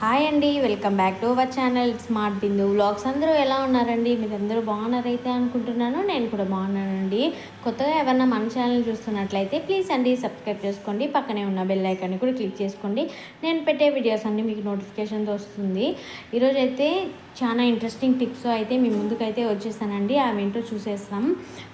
Hi అండి welcome back to our channel. Smart Bindu vlogs అందరూ ఎలా ఉన్నారండి? మీరు అందరూ బాగున్నారైతే అనుకుంటున్నాను. నేను కూడా బాగున్నానండి. కొత్తగా ఎవరన్నా మన ఛానల్ చూస్తున్నట్లయితే ప్లీజ్ అండి సబ్స్క్రైబ్ చేసుకోండి. పక్కనే ఉన్న బెల్ ఐకాన్ని కూడా క్లిక్ చేసుకోండి. నేను పెట్టే వీడియోస్ అన్నీ మీకు నోటిఫికేషన్తో వస్తుంది. ఈరోజు అయితే చాలా ఇంట్రెస్టింగ్ టిప్స్ అయితే మీ ముందుకైతే వచ్చేసానండి. అవేంటో చూసేస్తాం.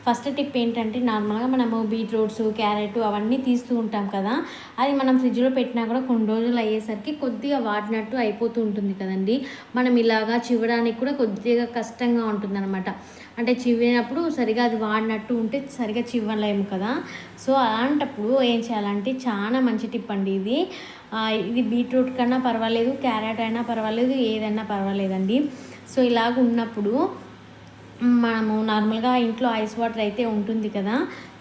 ఫస్ట్ టిప్ ఏంటంటే నార్మల్గా మనము బీట్రూట్స్ క్యారెట్ అవన్నీ తీస్తూ ఉంటాం కదా. అది మనం ఫ్రిడ్జ్లో పెట్టినా కూడా కొన్ని రోజులు అయ్యేసరికి కొద్దిగా వాడినట్టు అయిపోతూ ఉంటుంది కదండి. మనం ఇలాగా చివడానికి కూడా కొద్దిగా కష్టంగా ఉంటుందన్నమాట. అంటే చివినప్పుడు సరిగా అది వాడినట్టు ఉంటే సరిగా చివ్వలేము కదా. సో అలాంటప్పుడు ఏం చేయాలంటే చాలా మంచి టిప్ అండి ఇది. ఇది బీట్రూట్ కన్నా పర్వాలేదు క్యారెట్ అయినా పర్వాలేదు ఏదైనా పర్వాలేదండి. సో ఇలాగ ఉన్నప్పుడు మనము నార్మల్గా ఇంట్లో ఐస్ వాటర్ అయితే ఉంటుంది కదా.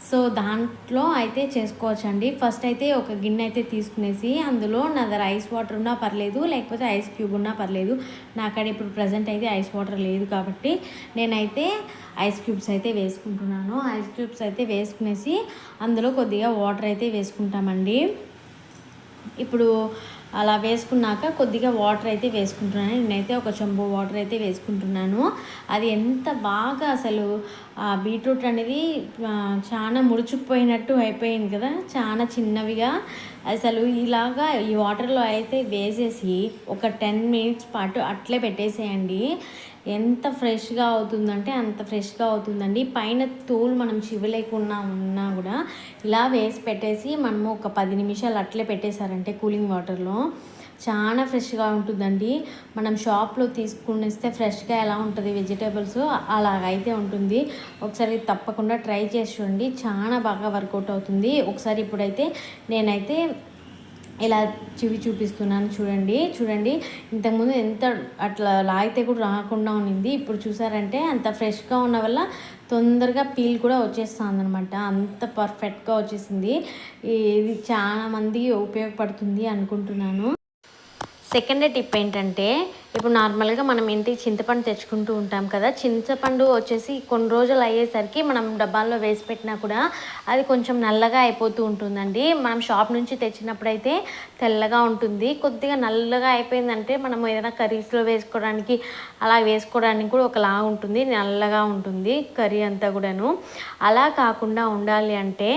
సో దాంట్లో అయితే చేసుకోవచ్చండి. ఫస్ట్ అయితే ఒక గిన్నె అయితే తీసుకునేసి అందులో నా దగ్గర ఐస్ వాటర్ ఉన్నా పర్లేదు లేకపోతే ఐస్ క్యూబ్ ఉన్నా పర్లేదు. నా కాడ ఇప్పుడు ప్రజెంట్ అయితే ఐస్ వాటర్ లేదు కాబట్టి నేనైతే ఐస్ క్యూబ్స్ అయితే వేసుకుంటున్నాను. ఐస్ క్యూబ్స్ అయితే వేసుకునేసి అందులో కొద్దిగా వాటర్ అయితే వేసుకుంటామండి. ఇప్పుడు అలా వేసుకున్నాక కొద్దిగా వాటర్ అయితే వేసుకుంటున్నాను. నేనైతే ఒక చెంబు వాటర్ అయితే వేసుకుంటున్నాను. అది ఎంత బాగా అసలు ఆ బీట్రూట్ అనేది చాలా ముడుచుకుపోయినట్టు అయిపోయింది కదా చాలా చిన్నవిగా. అసలు ఇలాగా ఈ వాటర్లో అయితే వేసేసి ఒక టెన్ మినిట్స్ పాటు అట్లే పెట్టేసేయండి. ఎంత ఫ్రెష్గా అవుతుందంటే అంత ఫ్రెష్గా అవుతుందండి. పైన తోలు మనం చివలేకుండా ఉన్నా కూడా ఇలా వేసి పెట్టేసి మనము ఒక పది నిమిషాలు అట్లే పెట్టేశారంటే కూలింగ్ వాటర్లో. చాలా ఫ్రెష్గా ఉంటుందండి. మనం షాప్లో తీసుకునేస్తే ఫ్రెష్గా ఎలా ఉంటుంది వెజిటేబుల్స్ అలాగైతే ఉంటుంది. ఒకసారి తప్పకుండా ట్రై చేసి చూడండి. చాలా బాగా వర్కౌట్ అవుతుంది. ఒకసారి ఇప్పుడైతే నేనైతే ఇలా చివి చూపిస్తున్నాను చూడండి చూడండి. ఇంతకుముందు ఎంత అట్లా లాగితే కూడా రాకుండా ఉన్నింది ఇప్పుడు చూసారంటే అంత ఫ్రెష్గా ఉన్న వల్ల తొందరగా పీల్ కూడా వచ్చేస్తుంది అనమాట అంత పర్ఫెక్ట్గా వచ్చేసింది. ఇది చాలా మందికి ఉపయోగపడుతుంది అనుకుంటున్నాను. సెకండ్ టిప్ ఏంటంటే ఇప్పుడు నార్మల్గా మనం ఇంటికి చింతపండు తెచ్చుకుంటూ ఉంటాం కదా చింతపండు వచ్చేసి కొన్ని రోజులు అయ్యేసరికి మనం డబ్బాల్లో వేసి పెట్టినా కూడా అది కొంచెం నల్లగా అయిపోతూ ఉంటుందండి. మనం షాప్ నుంచి తెచ్చినప్పుడైతే తెల్లగా ఉంటుంది. కొద్దిగా నల్లగా అయిపోయిందంటే మనం ఏదైనా కర్రీస్లో వేసుకోవడానికి అలా వేసుకోవడానికి కూడా ఒకలా ఉంటుంది. నల్లగా ఉంటుంది కర్రీ అంతా కూడాను. అలా కాకుండా ఉండాలి అంటే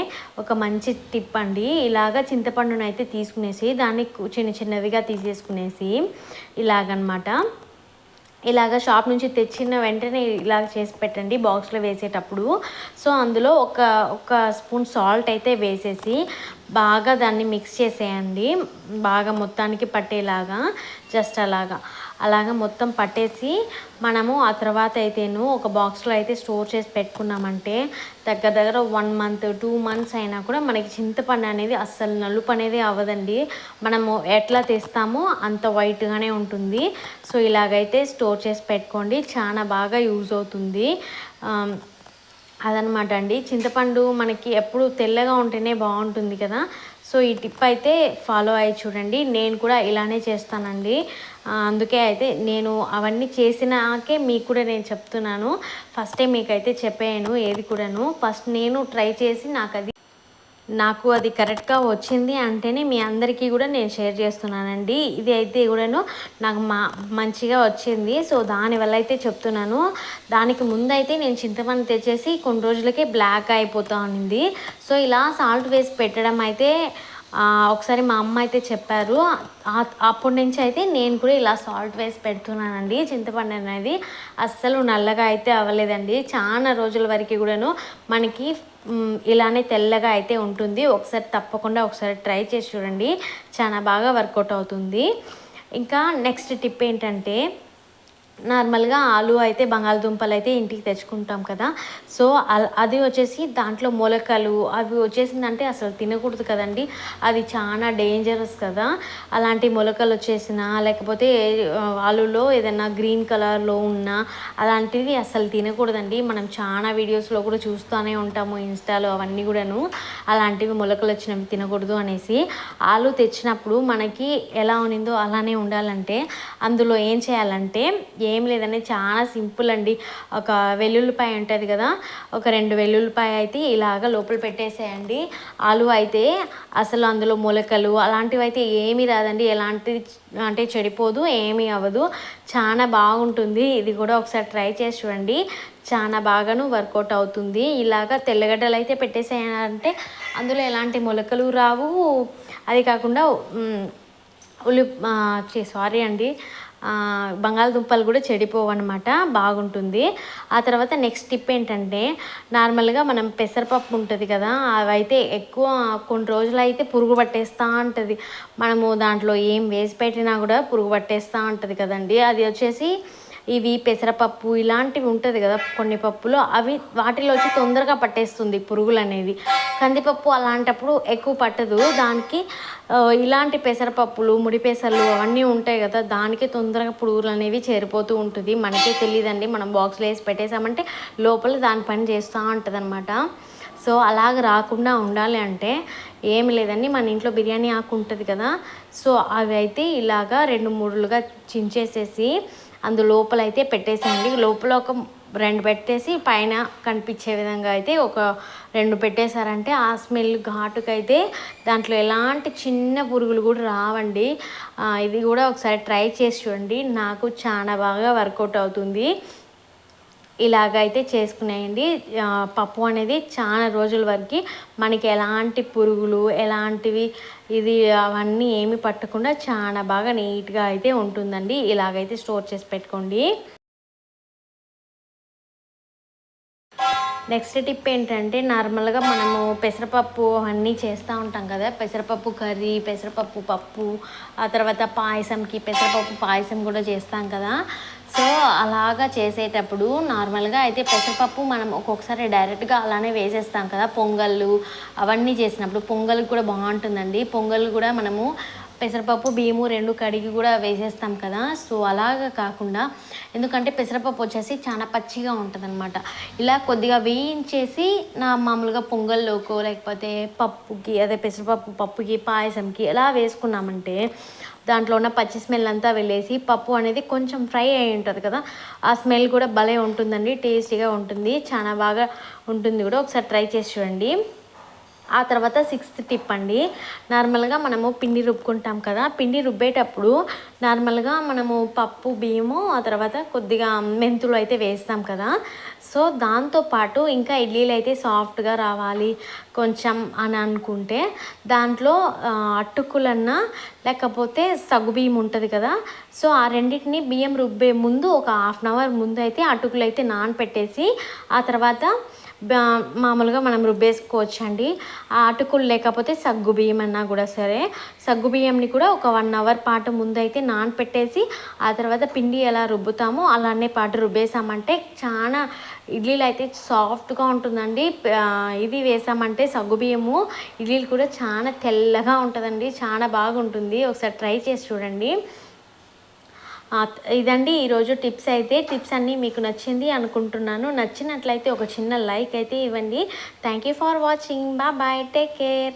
ఒక మంచి టిప్ అండి. ఇలాగ చింతపండును అయితే తీసుకునేసి దాన్ని చిన్న చిన్నవిగా తీసేసుకునేసి ఇలాగనమాట. ఇలాగ షాప్ నుంచి తెచ్చిన వెంటనే ఇలాగ చేసి పెట్టండి బాక్స్లో వేసేటప్పుడు. సో అందులో ఒక ఒక స్పూన్ సాల్ట్ అయితే వేసేసి బాగా దాన్ని మిక్స్ చేసేయండి. బాగా మొత్తానికి పట్టేలాగా జస్ట్ అలాగా. అలాగా మొత్తం పట్టేసి మనము ఆ తర్వాత అయితేను ఒక బాక్స్లో అయితే స్టోర్ చేసి పెట్టుకున్నామంటే దగ్గర దగ్గర వన్ మంత్ టూ మంత్స్ అయినా కూడా మనకి చింతపండు అనేది అస్సలు నలుపు అనేది అవ్వదండి. మనము ఎట్లా తెస్తామో అంత వైట్గానే ఉంటుంది. సో ఇలాగైతే స్టోర్ చేసి పెట్టుకోండి. చాలా బాగా యూజ్ అవుతుంది. అదనమాట అండి. చింతపండు మనకి ఎప్పుడు తెల్లగా ఉంటేనే బాగుంటుంది కదా. సో ఈ టిప్ అయితే ఫాలో అయ్యి చూడండి. నేను కూడా ఇలానే చేస్తానండి. అందుకే అయితే నేను అవన్నీ చేసినాకే మీకు కూడా నేను చెప్తున్నాను. ఫస్టే మీకైతే చెప్పాను ఏది కూడాను. ఫస్ట్ నేను ట్రై చేసి నాకు అది నాకు అది కరెక్ట్గా వచ్చింది అంటేనే మీ అందరికీ కూడా నేను షేర్ చేస్తున్నానండి. ఇది అయితే కూడాను నాకు మా మంచిగా వచ్చింది. సో దానివల్ల అయితే చెప్తున్నాను. దానికి ముందైతే నేను చింతపండు తెచ్చేసి కొన్ని రోజులకే బ్లాక్ అయిపోతూ ఉంది సో ఇలా సాల్ట్ వేసి పెట్టడం అయితే ఒకసారి మా అమ్మ అయితే చెప్పారు అప్పటి నుంచి అయితే నేను కూడా ఇలా సాల్ట్ వేసి పెడుతున్నానండి చింతపండు అనేది అస్సలు నల్లగా అయితే అవ్వలేదండి. చాలా రోజుల వరకు కూడాను మనకి ఇలానే తెల్లగా అయితే ఉంటుంది. ఒకసారి తప్పకుండా ఒకసారి ట్రై చేసి చూడండి. చాలా బాగా వర్కౌట్ అవుతుంది. ఇంకా నెక్స్ట్ టిప్ ఏంటంటే నార్మల్గా ఆలు అయితే బంగాళదుంపలు అయితే ఇంటికి తెచ్చుకుంటాం కదా. సో అల్- అది వచ్చేసి దాంట్లో మొలకలు అవి వచ్చేసిందంటే అసలు తినకూడదు కదండి. అది చాలా డేంజరస్ కదా. అలాంటి మొలకలు వచ్చేసిన లేకపోతే ఆలులో ఏదైనా గ్రీన్ కలర్లో ఉన్న అలాంటివి అసలు తినకూడదండి. మనం చాలా వీడియోస్లో కూడా చూస్తూనే ఉంటాము ఇన్స్టాలో అవన్నీ కూడాను. అలాంటివి మొలకలు వచ్చినవి తినకూడదు అనేసి. ఆలు తెచ్చినప్పుడు మనకి ఎలా ఉన్నిందో అలానే ఉండాలంటే అందులో ఏం చేయాలంటే ఏం లేదండి. చాలా సింపుల్ అండి. ఒక వెల్లుల్లిపాయ ఉంటుంది కదా ఒక రెండు వెల్లుల్లిపాయ అయితే ఇలాగ లోపల పెట్టేసేయండి. ఆలు అయితే అసలు అందులో మొలకలు అలాంటివి అయితే ఏమీ రాదండి. ఎలాంటిది అంటే చెడిపోదు ఏమీ అవ్వదు. చాలా బాగుంటుంది. ఇది కూడా ఒకసారి ట్రై చేసి చూడండి. చాలా బాగాను వర్కౌట్ అవుతుంది. ఇలాగ తెల్లగడ్డలు అయితే పెట్టేసేయాలంటే అందులో ఎలాంటి మొలకలు రావు. అది కాకుండా ఉల్లి సారీ అండి. బంగాళదుంపలు కూడా చెడిపోవు అనమాట బాగుంటుంది. ఆ తర్వాత నెక్స్ట్ టిప్ ఏంటంటే నార్మల్గా మనం పెసరపప్పు ఉంటుంది కదా అవైతే ఎక్కువ కొన్ని రోజులు అయితే పురుగు పట్టేస్తూ ఉంటుంది. మనము దాంట్లో ఏం వేసి పెట్టినా కూడా పురుగు పట్టేస్తూ ఉంటుంది కదండి. అది వచ్చేసి ఇవి పెసరపప్పు ఇలాంటివి ఉంటుంది కదా కొన్ని పప్పులు అవి వాటిలో వచ్చి తొందరగా పట్టేస్తుంది పురుగులు అనేది కందిపప్పు అలాంటప్పుడు ఎక్కువ పట్టదు. దానికి ఇలాంటి పెసరపప్పులు ముడిపెసర్లు అవన్నీ ఉంటాయి కదా దానికి తొందరగా పురుగులు అనేవి చేరిపోతూ ఉంటుంది. మనకే తెలియదండి మనం బాక్స్లో వేసి పెట్టేసామంటే లోపల దాని పని చేస్తూ ఉంటుంది అనమాట సో అలాగ రాకుండా ఉండాలి అంటే ఏమి లేదండి మన ఇంట్లో బిర్యానీ ఆకు ఉంటుంది కదా సో అవి అయితే ఇలాగా రెండు మూడులుగా చించేసేసి అందు లోపల అయితే పెట్టేసేయండి. లోపల ఒక రెండు పెట్టేసి పైన కనిపించే విధంగా అయితే ఒక రెండు పెట్టేశారంటే ఆ స్మెల్ ఘాటుకైతే దాంట్లో ఎలాంటి చిన్న పురుగులు కూడా రావండి. ఇది కూడా ఒకసారి ట్రై చేసి చూడండి. నాకు చాలా బాగా వర్కౌట్ అవుతుంది. ఇలాగైతే చేసుకునేయండి. పప్పు అనేది చాలా రోజుల వరకు మనకి ఎలాంటి పురుగులు ఎలాంటివి ఇది అవన్నీ ఏమి పట్టకుండా చాలా బాగా నీట్గా అయితే ఉంటుందండి. ఇలాగైతే స్టోర్ చేసి పెట్టుకోండి. నెక్స్ట్ టిప్ ఏంటంటే నార్మల్గా మనము పెసరపప్పు అన్నీ చేస్తూ ఉంటాం కదా. పెసరపప్పు కర్రీ పెసరపప్పు పప్పు ఆ తర్వాత పాయసంకి పెసరపప్పు పాయసం కూడా చేస్తాం కదా. సో అలాగా చేసేటప్పుడు నార్మల్గా అయితే పెసరపప్పు మనం ఒక్కొక్కసారి డైరెక్ట్గా అలానే వేసేస్తాం కదా పొంగళ్ళు అవన్నీ చేసినప్పుడు పొంగల్ కూడా బాగుంటుందండి. పొంగల్ కూడా మనము పెసరపప్పు బియ్యము రెండు కడిగి కూడా వేసేస్తాం కదా. సో అలాగా కాకుండా ఎందుకంటే పెసరపప్పు వచ్చేసి చాలా పచ్చిగా ఉంటుంది ఇలా కొద్దిగా వేయించేసి నా మామూలుగా పొంగల్లోకో లేకపోతే పప్పుకి అదే పెసరపప్పు పప్పుకి పాయసంకి ఎలా వేసుకున్నామంటే దాంట్లో ఉన్న పచ్చి స్మెల్ అంతా వెళ్ళేసి పప్పు అనేది కొంచెం ఫ్రై అయి ఉంటుంది కదా. ఆ స్మెల్ కూడా భలే ఉంటుందండి టేస్టీగా ఉంటుంది. చాలా బాగా ఉంటుంది కూడా. ఒకసారి ట్రై చేసి చూడండి. ఆ తర్వాత సిక్స్త్ టిప్ అండి. నార్మల్గా మనము పిండి రుబ్బుకుంటాం కదా పిండి రుబ్బేటప్పుడు నార్మల్గా మనము పప్పు బియ్యము ఆ తర్వాత కొద్దిగా మెంతులు అయితే వేస్తాం కదా. సో దాంతోపాటు ఇంకా ఇడ్లీలు అయితే సాఫ్ట్గా రావాలి కొంచెం అని అనుకుంటే దాంట్లో అట్టుకులన్నా అటుకులన్నా లేకపోతే సగ్గుబియ్యం ఉంటుంది కదా సో ఆ రెండింటిని బియ్యం రుబ్బే ముందు ఒక హాఫ్ అన్ అవర్ ముందు అయితే అటుకులు అయితే నానపెట్టేసి ఆ తర్వాత మామూలుగా మనం రుబ్బేసుకోవచ్చు అండి అటుకులు లేకపోతే సగ్గు బియ్యం అన్నా కూడా సరే సగ్గు బియ్యంని కూడా ఒక వన్ అవర్ పాటు ముందు అయితే నానపెట్టేసి ఆ తర్వాత పిండి ఎలా రుబ్బుతామో అలానే పాటు రుబ్బేసామంటే చాలా ఇడ్లీలు అయితే సాఫ్ట్గా ఉంటుందండి. ఇది వేసామంటే సగ్గు బియ్యము ఇడ్లీలు కూడా చాలా తెల్లగా ఉంటుందండి. చాలా బాగుంటుంది. ఒకసారి ట్రై చేసి చూడండి. ఇదండి ఈరోజు టిప్స్ అయితే. టిప్స్ అన్నీ మీకు నచ్చింది అనుకుంటున్నాను. నచ్చినట్లయితే ఒక చిన్న లైక్ అయితే ఇవ్వండి. థ్యాంక్ యూ ఫర్ వాచింగ్ బా బాయ్ టేక్ కేర్